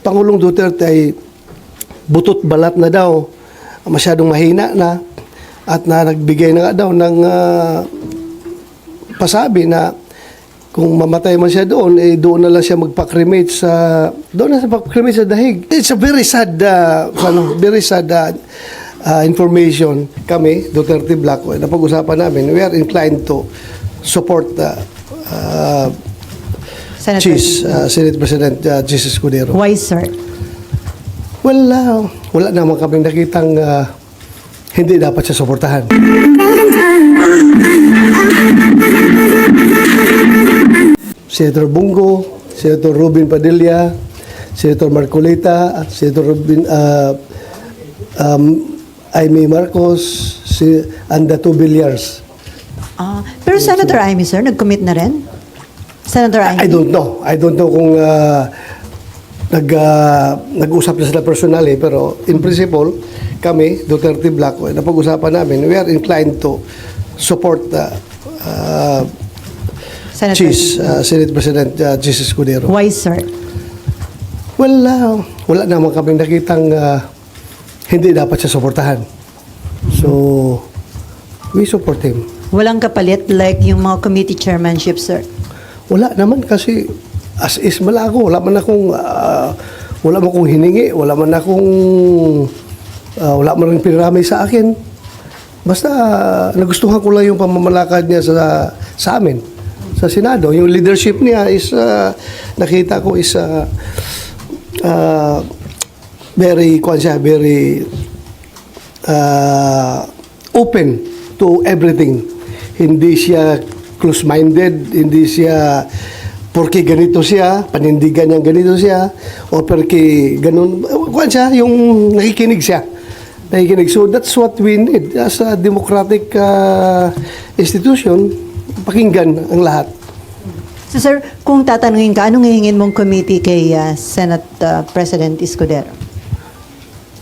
Pangulong Duterte ay butot balat na daw, masyadong mahina na, at na nagbigay na daw ng ah, pasabi na kung mamatay man siya doon, eh doon na lang siya magpa-cremate sa doon na sa cremate sa dahig. It's a very sad uh, ano, very sad uh, uh, information kami Duterte Black na pag-usapan namin. We are inclined to support uh, uh, Senator. Cheese, uh, Senate President uh, Jesus Escudero. Why, sir? Well, uh, wala naman kaming nakitang uh, hindi dapat siya suportahan. Senator Bungo, Senator Ruben Padilla, Senator Marcolita, at Senator Ruben, uh, um, Aimee Marcos, si, and the two Villiers. Ah, pero Senator Amy, sir, nag-commit na rin? Senator Amy? I don't know. I don't know kung uh, nag, uh, nag-usap na sila personally, pero in principle, kami, Duterte Black, na pag-usapan namin, we are inclined to support uh, uh, Senator. Cheese, uh, Senate President uh, Jesus Escudero. Why, sir? Well, uh, wala naman kaming nakitang uh, hindi dapat siya suportahan. So, we support him. Walang kapalit like yung mga committee chairmanship, sir. Wala naman kasi as is mala ako. Wala man akong ah, wala man akong hiningi, wala man akong ah, wala man rin pinarami sa akin. Basta ah, nagustuhan ko lang yung pamamalakad niya sa sa amin sa Senado. Yung leadership niya is ah, nakita ko is ah, ah, very kwan siya, very uh, open to everything. Hindi siya close-minded, hindi siya porque ganito siya, panindigan niya ganito siya, o porque ganun, kuwan siya, yung nakikinig siya. Nakikinig. So that's what we need as a democratic uh, institution, pakinggan ang lahat. So, sir, kung tatanungin ka, anong hihingin mong committee kay ah, Senate ah, President Escudero?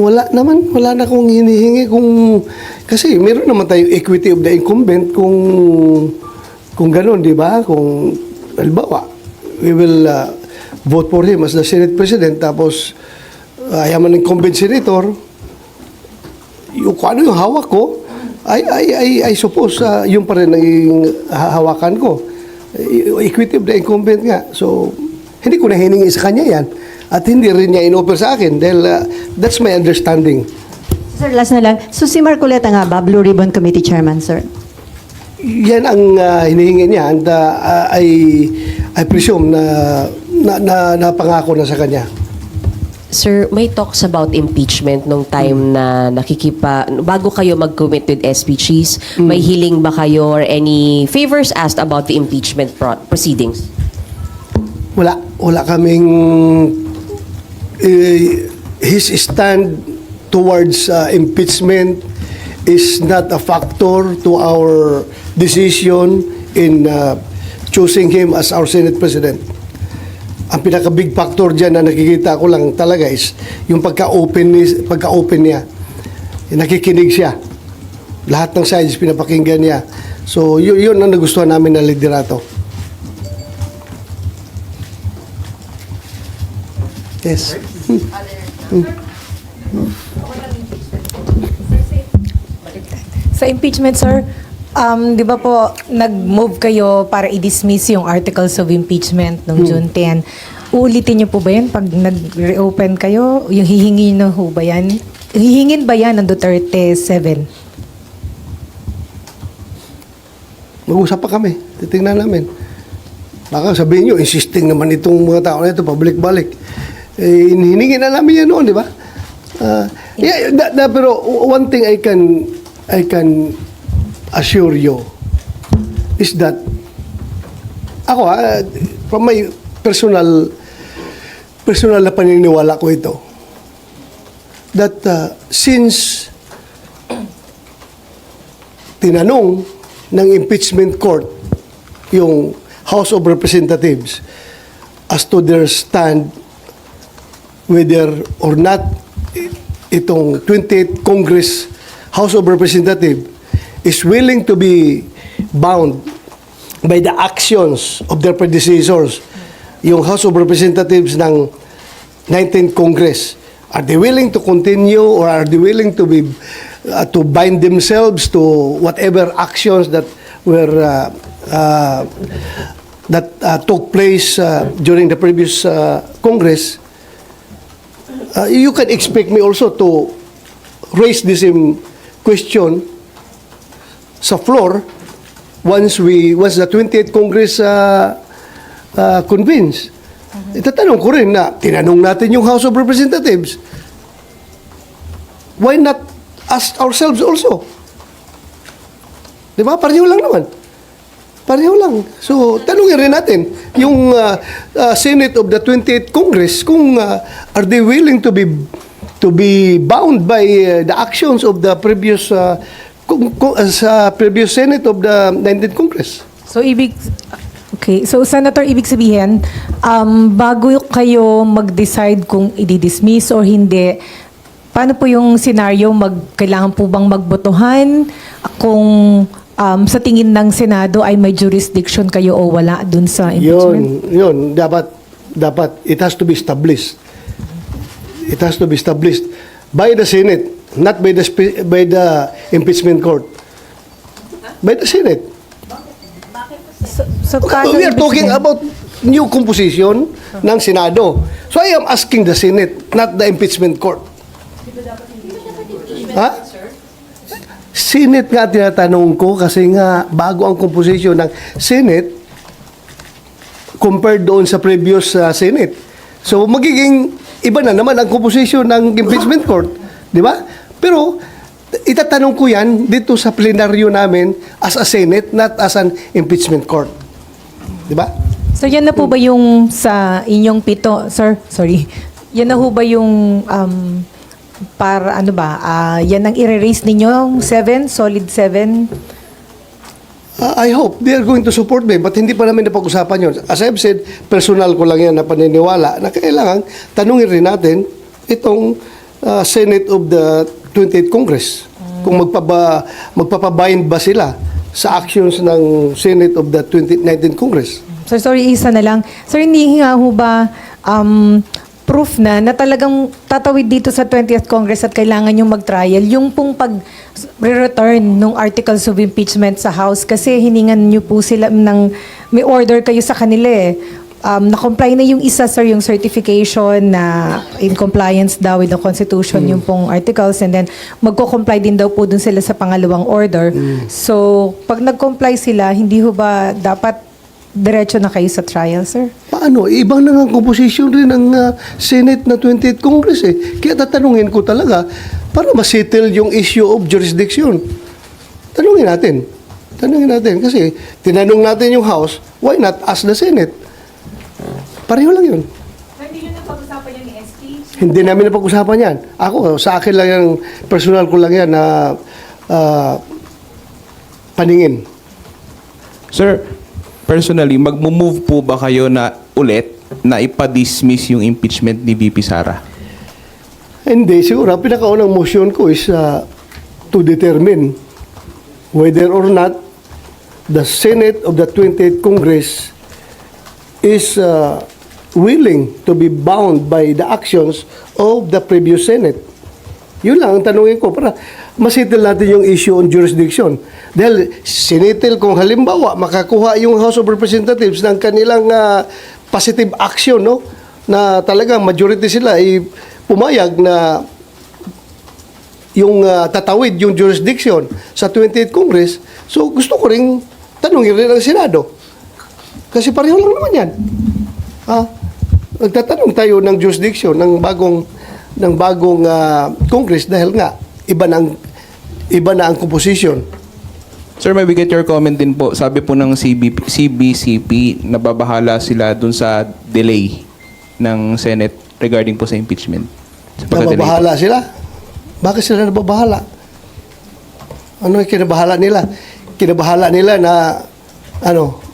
Wala naman, wala na akong hinihingi kung kasi meron naman tayong equity of the incumbent kung kung gano'n, di ba? Kung halimbawa, we will uh, vote for him as the Senate President tapos uh, ayaman ng incumbent senator yung kung ano yung hawak ko ay ay ay I suppose uh, yung pa rin ang hawakan ko equity of the incumbent nga so hindi ko na hiningi sa kanya yan at hindi rin niya inoffer sa akin dahil uh, that's my understanding Sir, last na lang. So, si Marcoleta nga ba, Blue Ribbon Committee Chairman, sir? Yan ang uh, hinihingi niya and uh, I I presume na na, na napangako na sa kanya Sir, may talks about impeachment nung time na nakikipa, bago kayo mag-commit with SPGs, may hiling ba kayo or any favors asked about the impeachment pro- proceedings? Wala. Wala kaming... eh, his stand towards uh, impeachment is not a factor to our decision in uh, choosing him as our Senate President. Ang pinaka-big factor dyan na nakikita ko lang talaga is yung pagka-open, pagka-open niya. Nakikinig siya. Lahat ng sides pinapakinggan niya. So, yun, yun ang nagustuhan namin na liderato. Yes. Sa impeachment, sir, um, di ba po, nag-move kayo para i-dismiss yung articles of impeachment noong June 10. Uulitin niyo po ba yan pag nag-reopen kayo? Yung hihingi na ho ba yan? Hihingin ba yan ng Duterte 7? Mag-usap pa kami. Titingnan namin. Baka sabihin nyo, insisting naman itong mga tao na ito, pabalik-balik. Eh, hiningi na namin yan noon, di ba? Ah, yeah, that- that- pero one thing I can I can assure you is that ako ah, from my personal personal na paniniwala ko ito that ah, since tinanong ng impeachment court yung House of Representatives as to their stand whether or not itong 28th Congress House of Representatives is willing to be bound by the actions of their predecessors yung House of Representatives ng 19th Congress, are they willing to continue or are they willing to be uh, to bind themselves to whatever actions that were uh, uh, that uh, took place uh, during the previous uh, Congress? Uh, you can expect me also to raise this same question sa floor once we once the 28th Congress uh, uh, convenes. Itatanong ko rin na tinanong natin yung House of Representatives. Why not ask ourselves also? Di ba? Pareho lang naman. Pareho lang. So, tanungin rin natin yung uh, uh, Senate of the 28th Congress kung uh, are they willing to be to be bound by uh, the actions of the previous uh, uh, sa previous Senate of the 19th Congress. So, ibig... Okay. So, Senator, ibig sabihin, um, bago kayo mag-decide kung i-dismiss or hindi, paano po yung scenario? Mag, kailangan po bang magbotohan kung um, sa tingin ng Senado ay may jurisdiction kayo o wala dun sa impeachment? Yun, yun. Dapat, dapat, it has to be established. It has to be established by the Senate, not by the, by the impeachment court. By the Senate. So, so paano we are talking about new composition ng Senado. So I am asking the Senate, not the impeachment court. Ha? Senate nga tinatanong ko kasi nga bago ang composition ng Senate compared doon sa previous uh, Senate. So magiging iba na naman ang composition ng impeachment court, di ba? Pero itatanong ko yan dito sa plenaryo namin as a Senate, not as an impeachment court. Di ba? So yan na po ba yung sa inyong pito, sir? Sorry. Yan na ho ba yung um, para ano ba? ah, yan ang i-raise ninyo, 7, solid 7? Uh, I hope they are going to support me but hindi pa namin napag-usapan yun. As I've said, personal ko lang yan na paniniwala na kailangan tanungin rin natin itong uh, Senate of the 28th Congress kung magpaba, magpapabind ba sila sa actions ng Senate of the 2019 Congress. So sorry, isa na lang. Sir, hindi nga ho ba um, proof na na talagang tatawid dito sa 20th Congress at kailangan yung mag-trial yung pong pag return ng articles of impeachment sa House kasi hiningan niyo po sila ng may order kayo sa kanila eh. Um, na-comply na yung isa, sir, yung certification na in compliance daw with the Constitution, yung pong articles, and then magko-comply din daw po dun sila sa pangalawang order. So, pag nag-comply sila, hindi ho ba dapat diretso na kayo sa trial, sir? Paano? Ibang na nga ang composition rin ng uh, Senate na 28th Congress eh. Kaya tatanungin ko talaga para masettle yung issue of jurisdiction. Tanungin natin. Tanungin natin. Kasi tinanong natin yung House, why not ask the Senate? Pareho lang yun. Hindi nyo napag-usapan yan ni ST? Hindi namin napag-usapan yan. Ako, sa akin lang yan, personal ko lang yan na ah, paningin. Sir, personally, magmo-move po ba kayo na ulit na ipa-dismiss yung impeachment ni VP Sara? Hindi, siguro. Ang pinakaunang motion ko is uh, to determine whether or not the Senate of the 28th Congress is uh, willing to be bound by the actions of the previous Senate. Yun lang ang tanongin ko para masitil natin yung issue on jurisdiction. Dahil sinitil kung halimbawa makakuha yung House of Representatives ng kanilang uh, positive action no na talagang majority sila ay pumayag na yung uh, tatawid yung jurisdiction sa 28th Congress. So gusto ko ring tanungin rin ang Senado. Kasi pareho lang naman yan. Ha? Nagtatanong tayo ng jurisdiction ng bagong ng bagong ah, Congress dahil nga iba ang iba na ang composition. Sir, may we get your comment din po. Sabi po ng CB, CBCP, nababahala sila dun sa delay ng Senate regarding po sa impeachment. Sa pagka-delay po. Nababahala sila. Bakit sila nababahala? Ano yung kinabahala nila? Kinabahala nila na ano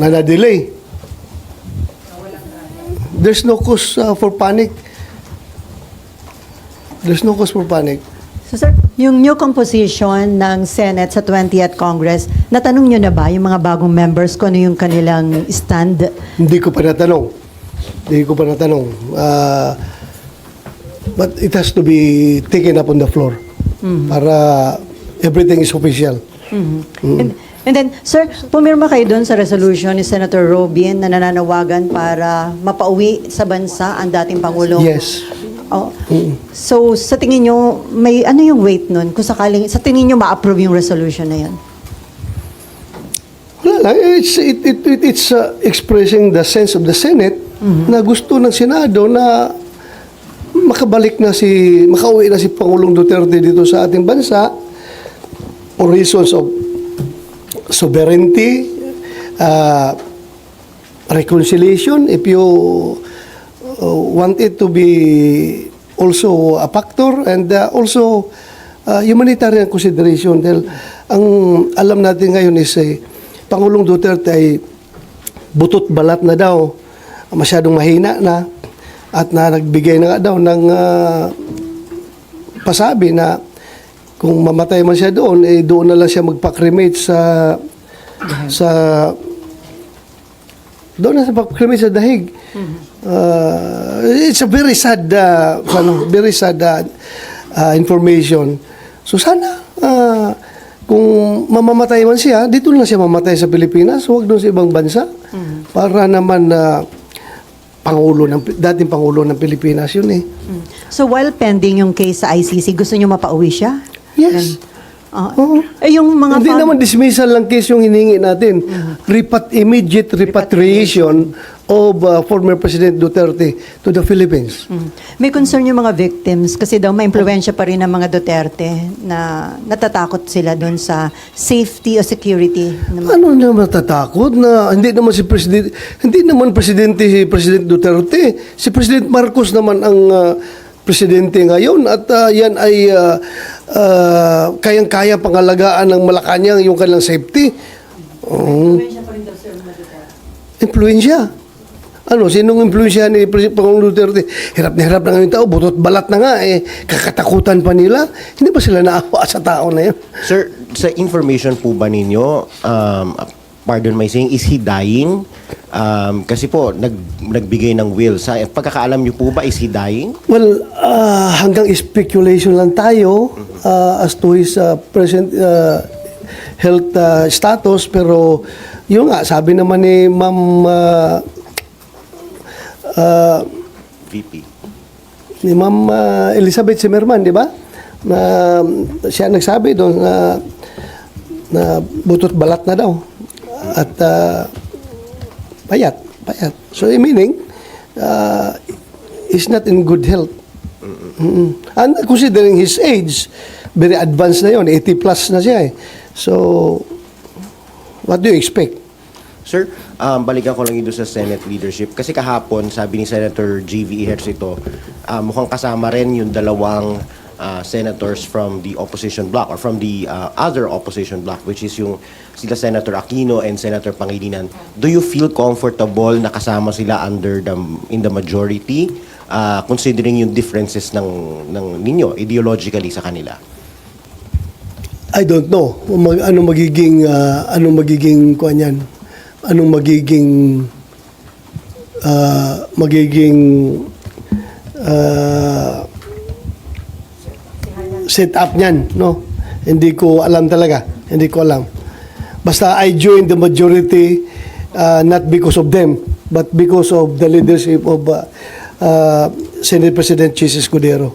na na-delay. There's no cause uh, for panic. There's no cause for panic. So sir, yung new composition ng Senate sa 20th Congress, natanong nyo na ba yung mga bagong members kung ano yung kanilang stand? Hindi ko pa natanong. Hindi ko pa natanong. Ah, but it has to be taken up on the floor para everything is official. And, and then, sir, pumirma kayo doon sa resolution ni Senator Robin na nananawagan para mapauwi sa bansa ang dating Pangulo. Yes. Oh. So, sa tingin nyo, may ano yung weight nun? Kung sakaling, sa tingin nyo ma-approve yung resolution na yun? Wala lang. It's, it, it, it- it's uh, expressing the sense of the Senate na gusto ng Senado na makabalik na si, makauwi na si Pangulong Duterte dito sa ating bansa for reasons of sovereignty, uh, reconciliation, if you want it to be also a factor and uh, also uh, humanitarian consideration dahil ang alam natin ngayon is eh, Pangulong Duterte ay butot balat na daw masyadong mahina na at na nagbigay na daw ng ah, pasabi na kung mamatay man siya doon eh doon na lang siya magpa-cremate sa sa doon na sa pag-cremate sa dahig. Uh, it's a very sad uh, ano, very sad uh, uh, information. So sana uh, kung mamamatay man siya, dito na siya mamatay sa Pilipinas, huwag doon sa ibang bansa. Para naman na pangulo ng dating pangulo ng Pilipinas yun eh. Mm. So, while pending yung case sa ICC, gusto nyo mapauwi siya? Yes. Ah, Oo. eh, yung mga Hindi naman dismissal lang case yung hiningi natin. Repat immediate repatriation of uh, former President Duterte to the Philippines. Mm. May concern yung mga victims kasi daw ma-impluensya pa rin ng mga Duterte na natatakot sila doon sa safety o security. Ano na matatakot na hindi naman si President hindi naman presidente si President Duterte. Si President Marcos naman ang uh, presidente ngayon at uh, yan ay uh, uh, kayang-kaya pangalagaan ng Malacanang yung kanilang safety. Um, Impluensya. Ano, sinong impluensya ni Pangulong Duterte? Hirap na hirap na ngayon tao, butot balat na nga, eh, kakatakutan pa nila. Hindi ba sila naawa sa tao na yun? Sir, sa information po ba ninyo, um, pardon my saying, is he dying? Um, kasi po, nag, nagbigay ng will. Sa pagkakaalam niyo po ba, is he dying? Well, ah, hanggang speculation lang tayo ah, as to his ah, present ah, health ah, status pero yun nga sabi naman ni Ma'am ah, ah, VP. ni Ma'am ah, Elizabeth Zimmerman, di ba? Na siya nagsabi doon na na butot balat na daw. At ah, payat, payat. So meaning uh, he's not in good health. Mm-mm. And considering his age, very advanced na yon, 80 plus na siya eh. So what do you expect? Sir, um, balikan ko lang ito sa Senate leadership. Kasi kahapon, sabi ni Senator G.V. Ejercito, uh, mukhang kasama rin yung dalawang uh, senators from the opposition bloc or from the uh, other opposition bloc, which is yung sila Senator Aquino and Senator Pangilinan. Do you feel comfortable na kasama sila under the, in the majority, uh, considering yung differences ng, ng ninyo ideologically sa kanila? I don't know mag, anong magiging ah, anong magiging kuan yan. Anong magiging ah, magiging ah, set up niyan, no? Hindi ko alam talaga. Hindi ko alam. Basta I joined the majority ah, not because of them, but because of the leadership of ah, ah, Senate President Jesus Cudero.